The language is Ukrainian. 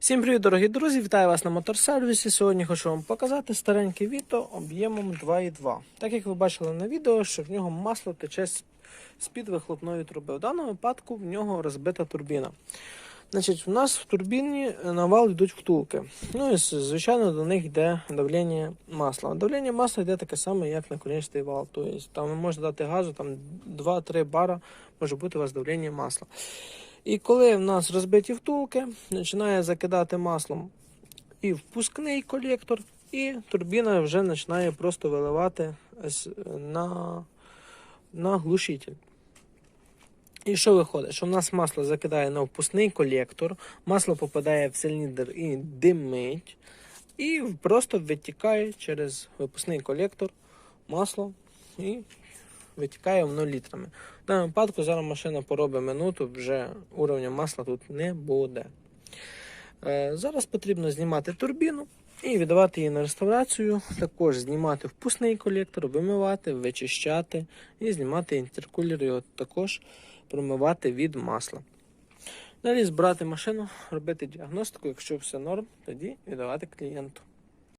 Всім привіт, дорогі друзі! Вітаю вас на моторсервісі. Сьогодні хочу вам показати стареньке Віто об'ємом 2,2. Так як ви бачили на відео, що в нього масло тече з-під вихлопної труби. В даному випадку в нього розбита турбіна. Значить, у нас в турбіні на вал йдуть втулки. Ну і звичайно до них йде давлення масла. Давлення масла йде таке саме, як на конечний вал. Тобто там ви можете дати газу, там 2-3 бара може бути у вас давлення масла. І коли в нас розбиті втулки, починає закидати маслом і впускний колектор, і турбіна вже починає просто виливати на, на глушитель. І що виходить? Що в нас масло закидає на впускний колектор, масло попадає в циліндр і димить, і просто витікає через випускний колектор масло і витікає воно літрами. В даному випадку зараз машина поробить минуту, вже уровня масла тут не буде. Е, Зараз потрібно знімати турбіну і віддавати її на реставрацію. Також знімати впускний колектор, вимивати, вичищати і знімати інтеркулер от також промивати від масла. Далі збирати машину, робити діагностику, якщо все норм, тоді віддавати клієнту.